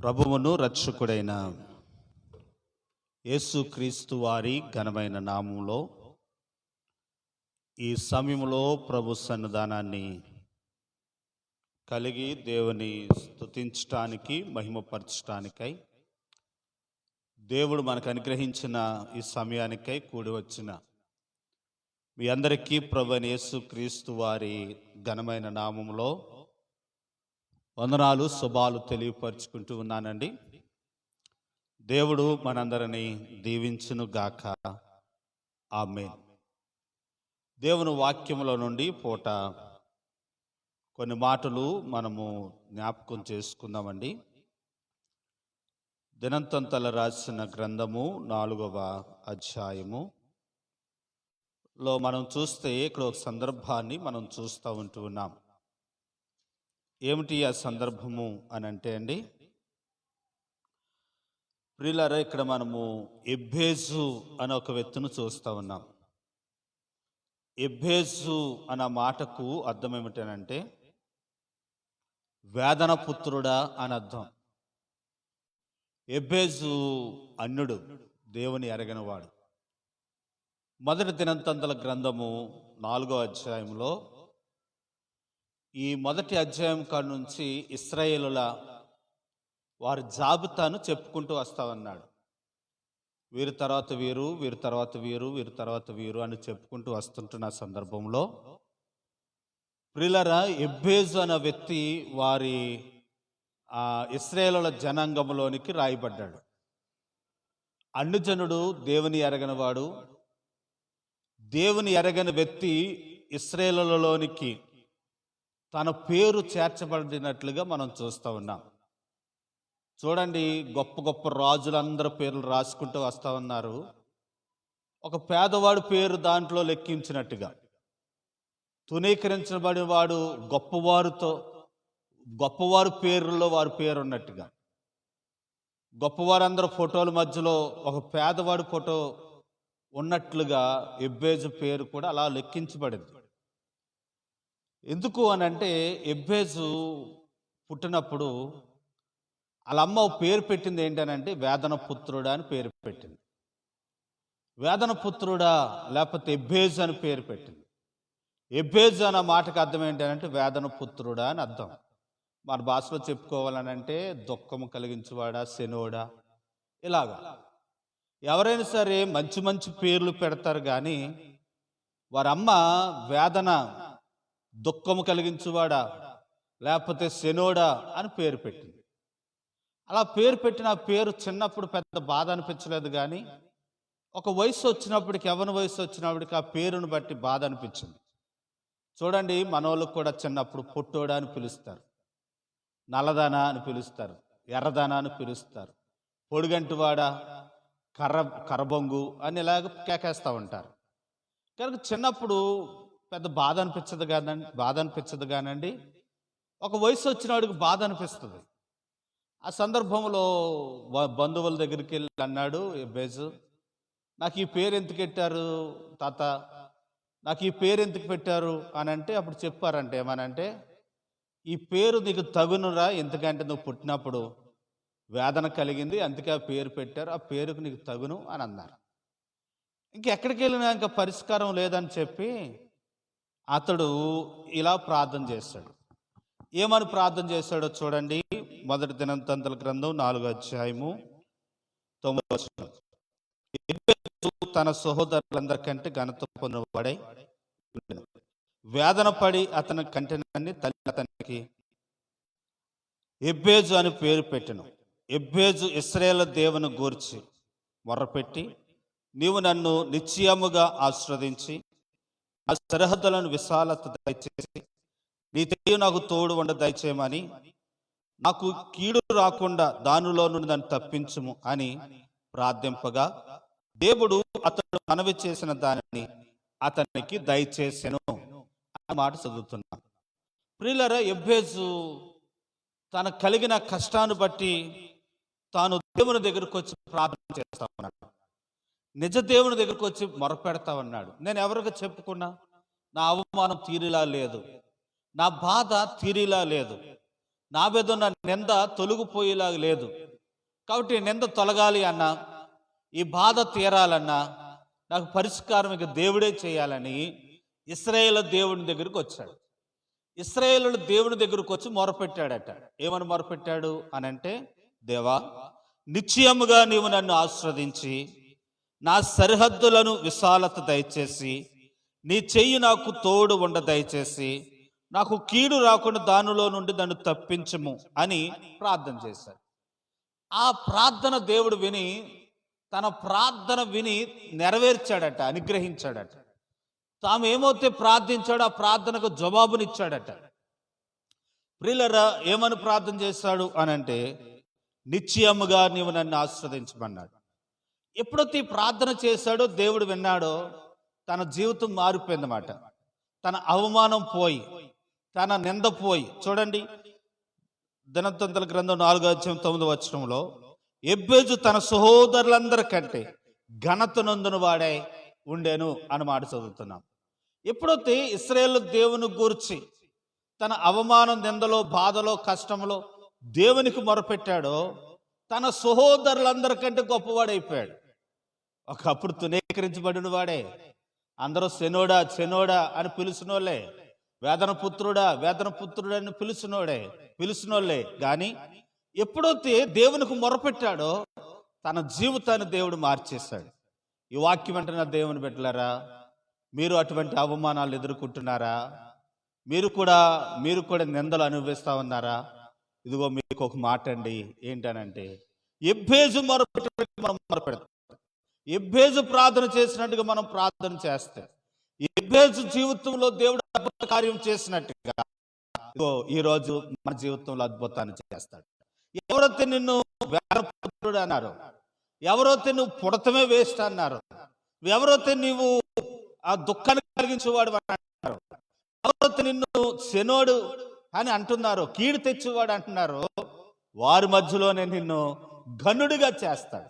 ప్రభువును రక్షకుడైన యేసుక్రీస్తు వారి ఘనమైన నామంలో ఈ సమయంలో ప్రభు సన్నిధానాన్ని కలిగి దేవుని స్తుతించటానికి మహిమపరచటానికై దేవుడు మనకు అనుగ్రహించిన ఈ సమయానికై కూడి వచ్చిన మీ అందరికీ ప్రభు యేసుక్రీస్తు వారి ఘనమైన నామంలో వందనాలు శుభాలు తెలియపరుచుకుంటూ ఉన్నానండి. దేవుడు మనందరినీ దీవించును గాక ఆమె దేవుని వాక్యంలో నుండి పూట కొన్ని మాటలు మనము జ్ఞాపకం చేసుకుందామండి. దినంతంతల రాసిన గ్రంథము నాలుగవ అధ్యాయము. లో మనం చూస్తే ఇక్కడ ఒక సందర్భాన్ని మనం చూస్తూ ఉంటూ ఉన్నాం. ఏమిటి ఆ సందర్భము అని అంటే అండి ప్రియులారా ఇక్కడ మనము ఎబ్బేజు అనే ఒక వ్యక్తిని చూస్తూ ఉన్నాం. ఎబ్బేజు అన్న మాటకు అర్థం ఏమిటనంటే వేదన పుత్రుడా అని అర్థం. ఎబ్బేజు అన్యుడు దేవుని ఎరగనివాడు. మొదటి దినంతంతల గ్రంథము నాలుగో అధ్యాయంలో ఈ మొదటి అధ్యాయం కాడి నుంచి ఇస్రాయేలుల వారి జాబితాను చెప్పుకుంటూ వస్తామన్నాడు వీరి తర్వాత వీరు వీరి తర్వాత వీరు వీరి తర్వాత వీరు అని చెప్పుకుంటూ వస్తుంటున్న సందర్భంలో ప్రిలరా ఎబ్బేజు అనే వ్యక్తి వారి ఆ ఇస్రాయేలుల జనాంగంలోనికి రాయబడ్డాడు. అన్నుజనుడు దేవుని ఎరగనివాడు దేవుని ఎరగని వ్యక్తి ఇస్రాయేలులలోనికి తన పేరు చేర్చబడినట్లుగా మనం చూస్తూ ఉన్నాం. చూడండి గొప్ప గొప్ప రాజులందరూ పేర్లు రాసుకుంటూ వస్తూ ఉన్నారు. ఒక పేదవాడు పేరు దాంట్లో లెక్కించినట్టుగా తునీకరించబడిన వాడు గొప్పవారితో గొప్పవారి పేరులో వారి పేరు ఉన్నట్టుగా గొప్పవారందరూ ఫోటోల మధ్యలో ఒక పేదవాడి ఫోటో ఉన్నట్లుగా ఎబ్బేజు పేరు కూడా అలా లెక్కించబడింది. ఎందుకు అని అంటే ఎబ్బేజు పుట్టినప్పుడు వాళ్ళ అమ్మ పేరు పెట్టింది ఏంటనంటే వేదన పుత్రుడా అని పేరు పెట్టింది. వేదన పుత్రుడా లేకపోతే ఎబ్బేజు అని పేరు పెట్టింది. ఎబ్బేజు అన్న మాటకు అర్థం ఏంటంటే వేదన పుత్రుడా అని అర్థం. మన భాషలో చెప్పుకోవాలనంటే దుఃఖము కలిగించువాడా శనోడా ఇలాగా. ఎవరైనా సరే మంచి మంచి పేర్లు పెడతారు కానీ వారమ్మ వేదన దుఃఖము కలిగించువాడా? లేకపోతే శనోడా? అని పేరు పెట్టింది. అలా పేరు పెట్టిన పేరు చిన్నప్పుడు పెద్ద బాధ అనిపించలేదు కానీ ఒక వయసు వచ్చినప్పటికి ఎవరి వయసు వచ్చినప్పటికి ఆ పేరును బట్టి బాధ అనిపించింది. చూడండి మనోళ్ళకు కూడా చిన్నప్పుడు పొట్టోడా అని పిలుస్తారు. నల్లదానా అని పిలుస్తారు. ఎర్రదానా అని పిలుస్తారు. పొడిగంటివాడ? కర్ర కర్రబొంగు అని ఇలాగ కేకేస్తూ ఉంటారు. కనుక చిన్నప్పుడు పెద్ద బాధ అనిపించదు కాదండి బాధ అనిపించదు కానండి. ఒక వయసు వచ్చిన వాడికి బాధ అనిపిస్తుంది. ఆ సందర్భంలో బంధువుల దగ్గరికి వెళ్ళి అన్నాడు బేజు నాకు ఈ పేరు ఎందుకు పెట్టారు తాత? నాకు ఈ పేరు ఎందుకు పెట్టారు? అని అంటే అప్పుడు చెప్పారంటే ఏమనంటే ఈ పేరు నీకు తగునురా ఎందుకంటే నువ్వు పుట్టినప్పుడు వేదన కలిగింది అందుకే ఆ పేరు పెట్టారు ఆ పేరుకు నీకు తగును అని అన్నారు. ఇంకెక్కడికి వెళ్ళినా ఇంకా పరిష్కారం లేదని చెప్పి అతడు ఇలా ప్రార్థన చేశాడు. ఏమని ప్రార్థన చేశాడో చూడండి. మొదటి దినంతంతల గ్రంథం నాలుగో అధ్యాయము తొమ్మిది తన సహోదరులందరికంటే ఘనత పొందినవాడై వేదన పడి అతని కంటినని తల్లి అతనికి ఎబ్బేజు అని పేరు పెట్టను. ఎబ్బేజు ఇస్రాయేల్ దేవుని గూర్చి మొర్రపెట్టి నీవు నన్ను నిశ్చయముగా ఆశ్రవదించి ఆ సరిహద్దులను విశాలత దయచేసి నీ తెలియ నాకు తోడు ఉండ దయచేయమని నాకు కీడు రాకుండా దానిలో నుండి నన్ను తప్పించుము అని ప్రార్థింపగా దేవుడు అతడు మనవి చేసిన దానిని అతనికి దయచేసెను అనే మాట చదువుతున్నా. ప్రియులర ఎబ్బేజు తన కలిగిన కష్టాన్ని బట్టి తాను దేవుని దగ్గరకు వచ్చి ప్రార్థన చేస్తా ఉన్నాడు. నిజ దేవుని దగ్గరకు వచ్చి మొరపెడతా ఉన్నాడు నేను ఎవరికి చెప్పుకున్నా? నా అవమానం తీరిలా లేదు. నా బాధ తీరిలా లేదు. నా మీద ఉన్న నింద తొలగిపోయేలా లేదు. కాబట్టి నింద తొలగాలి అన్నా ఈ బాధ తీరాలన్నా నాకు పరిష్కారం ఇక దేవుడే చేయాలని ఇస్రాయేల్ దేవుని దగ్గరికి వచ్చాడు. ఇస్రాయేలు దేవుని దగ్గరకు వచ్చి మొరపెట్టాడట. ఏమని మొరపెట్టాడు అని అంటే దేవా నిశ్చయముగా నీవు నన్ను ఆస్వాదించి నా సరిహద్దులను విశాలత దయచేసి నీ చెయ్యి నాకు తోడు ఉండ దయచేసి నాకు కీడు రాకుండా దానిలో నుండి నన్ను తప్పించము అని ప్రార్థన చేశాడు. ఆ ప్రార్థన దేవుడు విని తన ప్రార్థన విని నెరవేర్చాడట అనుగ్రహించాడట. తాము ఏమైతే ప్రార్థించాడో ఆ ప్రార్థనకు జవాబునిచ్చాడట. ప్రిలరా ఏమని ప్రార్థన చేశాడు అని అంటే నిశ్చయముగా నీవు నన్ను ఆస్వాదించమన్నాడు ఎప్పుడైతే ప్రార్థన చేశాడో దేవుడు విన్నాడో తన జీవితం మారిపోయిందన్నమాట. తన అవమానం పోయి తన నింద పోయి చూడండి దినతంతుల గ్రంథం నాలుగో అధ్యాయం తొమ్మిది వచ్చడంలో ఎబ్బేజు తన సహోదరులందరికంటే ఘనత నొందిన వాడే ఉండేను అని మాట చదువుతున్నాం. ఎప్పుడైతే ఇస్రాయేల్ దేవుని గూర్చి తన అవమానం నిందలో బాధలో కష్టంలో దేవునికి మొరపెట్టాడో తన సహోదరులందరికంటే గొప్పవాడైపోయాడు. ఒకప్పుడు తునీకరించబడిన వాడే. అందరూ శనోడా శనోడా అని పిలుచునోళ్ళే వేదన పుత్రుడా వేదన పుత్రుడా అని పిలుచునోడే పిలుచునోళ్ళే కానీ ఎప్పుడైతే దేవునికి మొరపెట్టాడో తన జీవితాన్ని దేవుడు మార్చేశాడు. ఈ వాక్యం వెంటనే దేవుని పెట్టలేరా మీరు అటువంటి అవమానాలు ఎదుర్కొంటున్నారా? మీరు కూడా మీరు కూడా నిందలు అనుభవిస్తా ఉన్నారా? ఇదిగో మీకు ఒక మాట అండి ఏంటనంటే ఎబ్బేజు మొరపెట్టినట్టు మనం మొరపెడతాం. ఎబ్బేజు ప్రార్థన చేసినట్టుగా మనం ప్రార్థన చేస్తే. ఎబ్బేజు జీవితంలో దేవుడు అద్భుత కార్యం చేసినట్టుగా ఈరోజు ఈ రోజు మన జీవితంలో అద్భుతాన్ని చేస్తాడు. ఎవరైతే నిన్ను వేరపుత్రుడు అన్నారు ఎవరైతే నువ్వు పుడతమే వేస్ట్ అన్నారు ఎవరైతే నీవు ఆ దుఃఖాన్ని కలిగించేవాడు అన్నారు ఎవరైతే నిన్ను శనోడు అని అంటున్నారు కీడు తెచ్చేవాడు అంటున్నారు వారి మధ్యలోనే నిన్ను ఘనుడిగా చేస్తాడు.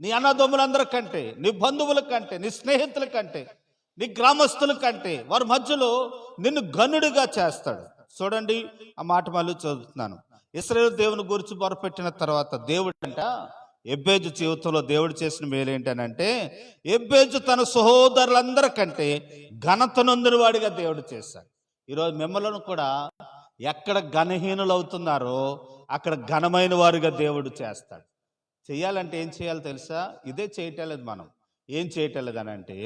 నీ అన్నదమ్ములందరి కంటే నీ బంధువుల కంటే నీ స్నేహితుల కంటే నీ గ్రామస్తుల కంటే వారి మధ్యలో నిన్ను గనుడిగా చేస్తాడు. చూడండి ఆ మాట మళ్ళీ చదువుతున్నాను. ఇస్రాయేల్ దేవుని గురించి మొరపెట్టిన తర్వాత దేవుడు అంట ఎబ్బేజు జీవితంలో దేవుడు చేసిన మేలేంటనంటే ఎబ్బేజు తన సహోదరులందరికంటే ఘనత వాడిగా దేవుడు చేశాడు. ఈరోజు మిమ్మల్ని కూడా ఎక్కడ ఘనహీనులు అవుతున్నారో అక్కడ ఘనమైన వారిగా దేవుడు చేస్తాడు. చేయాలంటే ఏం చేయాలో తెలుసా? ఇదే చేయటం లేదు మనం. ఏం చేయటం అని అంటే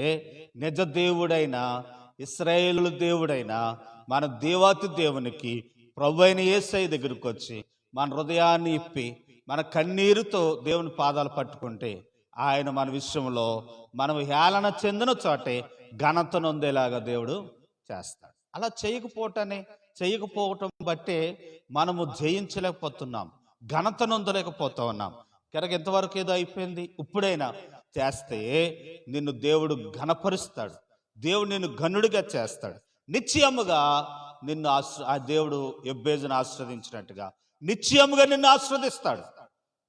నిజ దేవుడైన ఇస్రాయేలు దేవుడైన మన దేవాతి దేవునికి ప్రభు అయిన ఏసై దగ్గరికి వచ్చి మన హృదయాన్ని ఇప్పి మన కన్నీరుతో దేవుని పాదాలు పట్టుకుంటే ఆయన మన విషయంలో మనం హేళన చెందిన చోటే ఘనత నొందేలాగా దేవుడు చేస్తాడు. అలా చేయకపోవటాన్ని చేయకపోవటం బట్టే మనము జయించలేకపోతున్నాం. ఘనత నొందలేకపోతా ఉన్నాం కనుక ఎంతవరకు ఏదో అయిపోయింది? ఇప్పుడైనా చేస్తే నిన్ను దేవుడు ఘనపరుస్తాడు. దేవుడు నిన్ను ఘనుడిగా చేస్తాడు. నిశ్చయముగా నిన్ను ఆశ్ర ఆ దేవుడు ఎబ్బేజును ఆశ్రదించినట్టుగా నిశ్చయముగా నిన్ను ఆశ్రదిస్తాడు.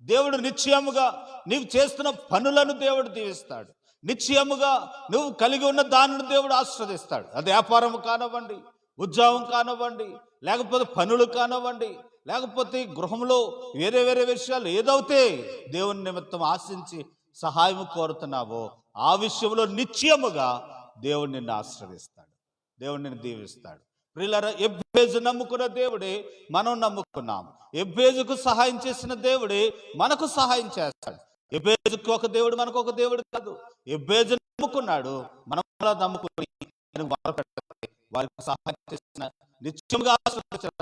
దేవుడు నిశ్చయముగా నీవు చేస్తున్న పనులను దేవుడు దీవిస్తాడు. నిశ్చయముగా నువ్వు కలిగి ఉన్న దానిని దేవుడు ఆశ్రదిస్తాడు. అది వ్యాపారం కానివ్వండి ఉద్యోగం కానివ్వండి లేకపోతే పనులు కానివ్వండి లేకపోతే గృహంలో వేరే వేరే విషయాలు ఏదవుతే దేవుని నిమిత్తం ఆశించి సహాయం కోరుతున్నావో ఆ విషయంలో నిశ్చయముగా దేవుడు నిన్ను ఆశ్రయిస్తాడు దేవుడు నిన్ను దీవిస్తాడు. ప్రిల్లర ఎబ్బేజు నమ్ముకున్న దేవుడే మనం నమ్ముకున్నాం. ఎబ్బేజుకు సహాయం చేసిన దేవుడే మనకు సహాయం చేస్తాడు. ఎబ్బేజుకు ఒక దేవుడు మనకు ఒక దేవుడు కాదు. ఎబ్బేజు నమ్ముకున్నాడు మనం కూడా నమ్ముకుని వారు వారికి సహాయం చేసిన నిత్యంగా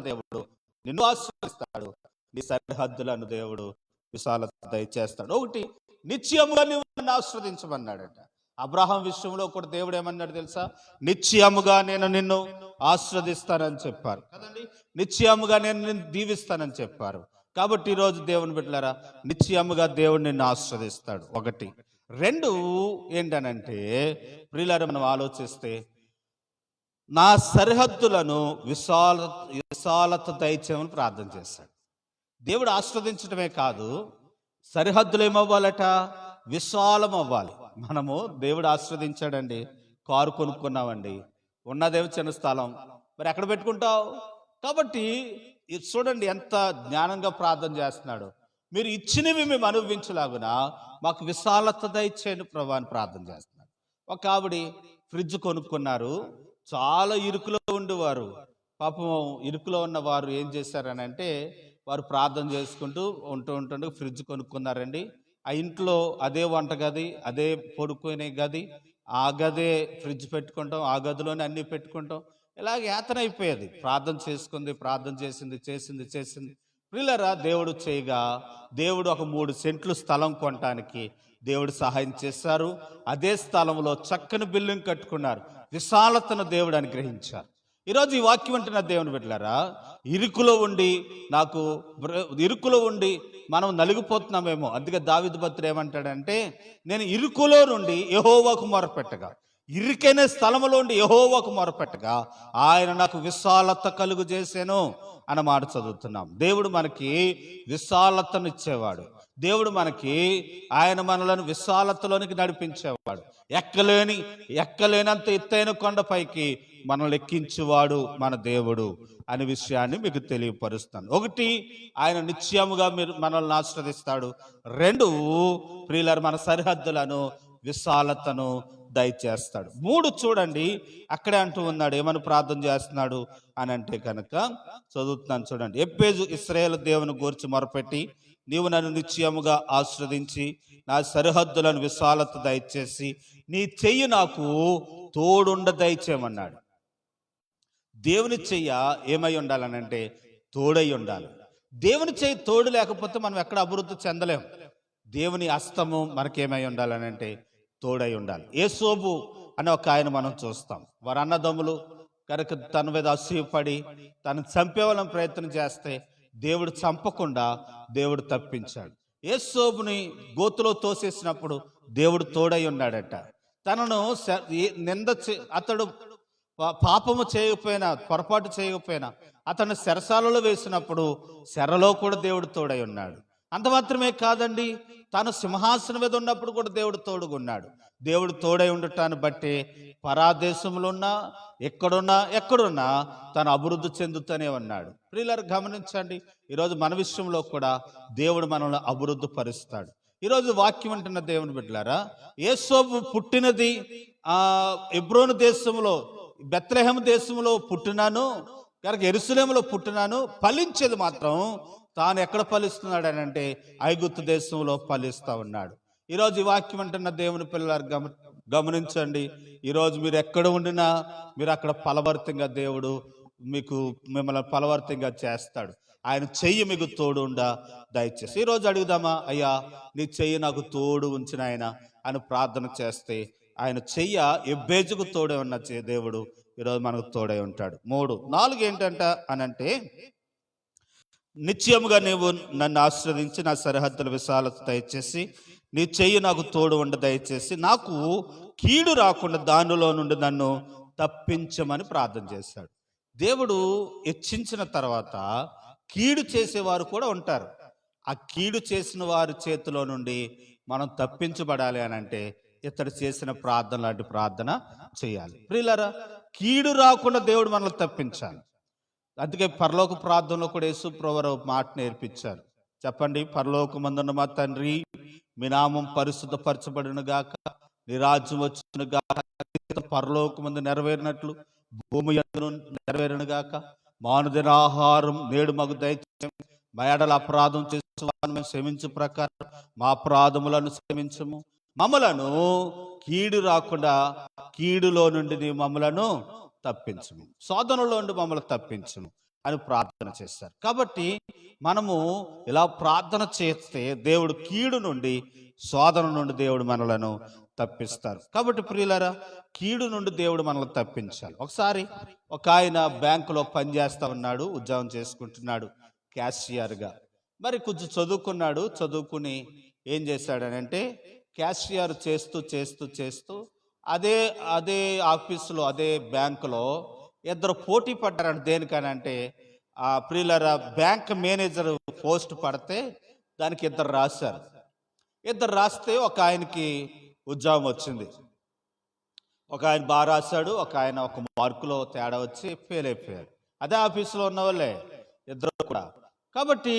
దేవుడు నిన్ను ఆశ్రయిస్తాడు. నీ సరిహద్దులను దేవుడు విశాలత దయచేస్తాడు. ఒకటి నిత్యముగా నువ్వు నన్ను ఆస్వాదించమన్నాడట అబ్రహాం విషయంలో కూడా దేవుడు ఏమన్నాడు తెలుసా? నిత్యముగా నేను నిన్ను ఆస్వాదిస్తానని చెప్పారు. కదండి? నిత్యముగా నేను నిన్ను దీవిస్తానని చెప్పారు. కాబట్టి ఈరోజు దేవుని బిడ్డలారా నిత్యముగా దేవుడు నిన్ను ఆస్వాదిస్తాడు ఒకటి. రెండు ఏంటనంటే ప్రియులారా మనం ఆలోచిస్తే నా సరిహద్దులను విశాల విశాలత దయచేయమని ప్రార్థన చేశాడు. దేవుడు ఆస్వాదించడమే కాదు సరిహద్దులు ఏమవ్వాలట? విశాలం అవ్వాలి మనము దేవుడు ఆస్వాదించాడండి కారు కొనుక్కున్నామండి ఉన్నదేమో చిన్న స్థలం. మరి ఎక్కడ పెట్టుకుంటావు? కాబట్టి చూడండి ఎంత జ్ఞానంగా ప్రార్థన చేస్తున్నాడు. మీరు ఇచ్చినవి మేము అనుభవించలాగున మాకు విశాలత దయచేయండి ప్రభు అని ప్రార్థన చేస్తున్నాడు. ఒక ఆవిడ ఫ్రిడ్జ్ కొనుక్కున్నారు చాలా ఇరుకులో ఉండేవారు. పాపం ఇరుకులో ఉన్న వారు ఏం చేశారని అంటే వారు ప్రార్థన చేసుకుంటూ ఉంటూ ఉంటుండే ఫ్రిడ్జ్ కొనుక్కున్నారండి. ఆ ఇంట్లో అదే వంట గది అదే పడుకునే గది ఆ గదే ఫ్రిడ్జ్ పెట్టుకుంటాం ఆ గదిలోనే అన్నీ పెట్టుకుంటాం. ఇలాగ యాతన అయిపోయేది. ప్రార్థన చేసుకుంది ప్రార్థన చేసింది చేసింది చేసింది. ప్రిల్లరా దేవుడు చేయగా దేవుడు ఒక మూడు సెంట్లు స్థలం కొనటానికి దేవుడు సహాయం చేశారు. అదే స్థలంలో చక్కని బిల్డింగ్ కట్టుకున్నారు. విశాలతను దేవుడు అనుగ్రహించారు ఈరోజు ఈ వాక్యం అంటున్న దేవుని బిడ్డలారా ఇరుకులో ఉండి నాకు బ్ర- ఇరుకులో ఉండి మనం నలిగిపోతున్నామేమో. అందుకే దావిదు భద్రుడు ఏమంటాడంటే నేను ఇరుకులో నుండి యహోవాకు మొరపెట్టగా ఇరుకైన స్థలంలో ఉండి యహోవాకు మొరపెట్టగా ఆయన నాకు విశాలత కలుగు చేశాను అన్న మాట చదువుతున్నాం. దేవుడు మనకి విశాలతను ఇచ్చేవాడు. దేవుడు మనకి ఆయన మనలను విశాలతలోనికి నడిపించేవాడు. ఎక్కలేని ఎక్కలేనంత ఎత్తైన కొండపైకి మనల్ని ఎక్కించేవాడు మన దేవుడు అనే విషయాన్ని మీకు తెలియపరుస్తాను. ఒకటి ఆయన నిత్యముగా మీరు మనల్ని ఆశ్రదిస్తాడు రెండు ప్రియులర్ మన సరిహద్దులను విశాలతను దయచేస్తాడు. మూడు చూడండి అక్కడే అంటూ ఉన్నాడు ఏమని ప్రార్థన చేస్తున్నాడు అని అంటే కనుక చదువుతున్నాను చూడండి. ఎప్పేజు ఇస్రాయేల్ దేవుని గూర్చి మొరపెట్టి నీవు నన్ను నిశ్చయముగా ఆశ్రదించి నా సరిహద్దులను విశాలత దయచేసి నీ చెయ్యి నాకు తోడుండ దయచేయమన్నాడు. దేవుని చెయ్య ఏమై ఉండాలనంటే తోడై ఉండాలి. దేవుని చెయ్యి తోడు లేకపోతే మనం ఎక్కడ అభివృద్ధి చెందలేం. దేవుని అస్తము మనకేమై ఉండాలనంటే తోడై ఉండాలి. ఏసోబు అని ఒక ఆయన మనం చూస్తాం. వారు అన్నదమ్ములు కనుక తన మీద అసూయపడి తను చంపేవాలని ప్రయత్నం చేస్తే దేవుడు చంపకుండా దేవుడు తప్పించాడు. ఏసోబుని గోతులో తోసేసినప్పుడు దేవుడు తోడై ఉన్నాడట. తనను నింద అతడు పాపము చేయకపోయినా పొరపాటు చేయకపోయినా అతను శరసాలలో వేసినప్పుడు శరలో కూడా దేవుడు తోడై ఉన్నాడు. అంత మాత్రమే కాదండి తాను సింహాసనం మీద ఉన్నప్పుడు కూడా దేవుడు తోడుగున్నాడు. దేవుడు తోడై ఉండటాన్ని బట్టి పరాదేశంలో ఉన్నా ఎక్కడున్నా ఎక్కడున్నా తను అభివృద్ధి చెందుతూనే ఉన్నాడు. ప్రియులారు గమనించండి ఈరోజు మన విషయంలో కూడా దేవుడు మనల్ని అభివృద్ధి పరుస్తాడు. ఈరోజు వాక్యం అంటున్న దేవుని బిడ్డలారా ఏసోబు పుట్టినది ఆ ఎబ్రోను దేశంలో బెత్లెహం దేశంలో పుట్టినాను కనుక ఎరుసలేములో పుట్టినాను ఫలించేది మాత్రం తాను ఎక్కడ ఫలిస్తున్నాడు అని అంటే ఐగుప్తు దేశంలో ఫలిస్తూ ఉన్నాడు. ఈరోజు ఈ వాక్యం అంటున్న దేవుని పిల్లలు గమ గమనించండి. ఈరోజు మీరు ఎక్కడ ఉండినా మీరు అక్కడ ఫలవర్తంగా దేవుడు మీకు మిమ్మల్ని ఫలవర్తంగా చేస్తాడు. ఆయన చెయ్యి మీకు తోడు ఉండా దయచేసి. ఈరోజు అడుగుదామా అయ్యా నీ చెయ్యి నాకు తోడు ఉంచిన ఆయన అని ప్రార్థన చేస్తే ఆయన చెయ్య ఎబ్బేజుకు తోడే ఉన్న దేవుడు ఈరోజు మనకు తోడై ఉంటాడు. మూడు. నాలుగు ఏంటంట అని అంటే నిత్యముగా నీవు నన్ను ఆశ్రదించి నా సరిహద్దుల విశాలత దయచేసి నీ చెయ్యి నాకు తోడు ఉండ దయచేసి నాకు కీడు రాకుండా దానిలో నుండి నన్ను తప్పించమని ప్రార్థన చేశాడు. దేవుడు హెచ్చించిన తర్వాత కీడు చేసేవారు కూడా ఉంటారు. ఆ కీడు చేసిన వారి చేతిలో నుండి మనం తప్పించబడాలి అని అంటే ఇతడు చేసిన ప్రార్థన లాంటి ప్రార్థన చేయాలి. ప్రియులరా కీడు రాకుండా దేవుడు మనల్ని తప్పించాలి. అందుకే పరలోక ప్రార్థనలో కూడా యేసు ప్రవర మాట నేర్పించారు. చెప్పండి పరలోకమందున్న మా తండ్రి మీ నామం పరిశుద్ధపరచబడిన గాక నిరాజ్యం వచ్చిన గాక పరలోకమందు నెరవేరినట్లు భూమి నెరవేరిన గాక మానుదిన ఆహారం నేడు మాకు దయచేయం మా ఎడల అపరాధం చేసిన మేము క్షమించు ప్రకారం మా అపరాధములను క్షమించము. మమ్మలను కీడు రాకుండా కీడులో నుండి మమ్మలను తప్పించము. శోధనలో నుండి మమ్మల్ని తప్పించము అని ప్రార్థన చేశారు కాబట్టి మనము ఇలా ప్రార్థన చేస్తే దేవుడు కీడు నుండి శోధన నుండి దేవుడు మనలను తప్పిస్తారు. కాబట్టి ప్రియులరా కీడు నుండి దేవుడు మనల్ని తప్పించాలి. ఒకసారి ఒక ఆయన బ్యాంకులో పనిచేస్తా ఉన్నాడు ఉద్యోగం చేసుకుంటున్నాడు క్యాషియర్గా. మరి కొంచెం చదువుకున్నాడు చదువుకుని ఏం చేశాడనంటే క్యాషియర్ చేస్తూ చేస్తూ చేస్తూ అదే అదే ఆఫీసులో అదే బ్యాంకులో ఇద్దరు పోటీ పడ్డారంట దేనికని అంటే ఆ ప్రియులర బ్యాంక్ మేనేజర్ పోస్ట్ పడితే దానికి ఇద్దరు రాశారు. ఇద్దరు రాస్తే ఒక ఆయనకి ఉద్యోగం వచ్చింది. ఒక ఆయన బాగా రాశాడు ఒక ఆయన ఒక మార్కులో తేడా వచ్చి ఫెయిల్ అయిపోయారు అదే ఆఫీసులో ఉన్న వాళ్ళే ఇద్దరు కూడా. కాబట్టి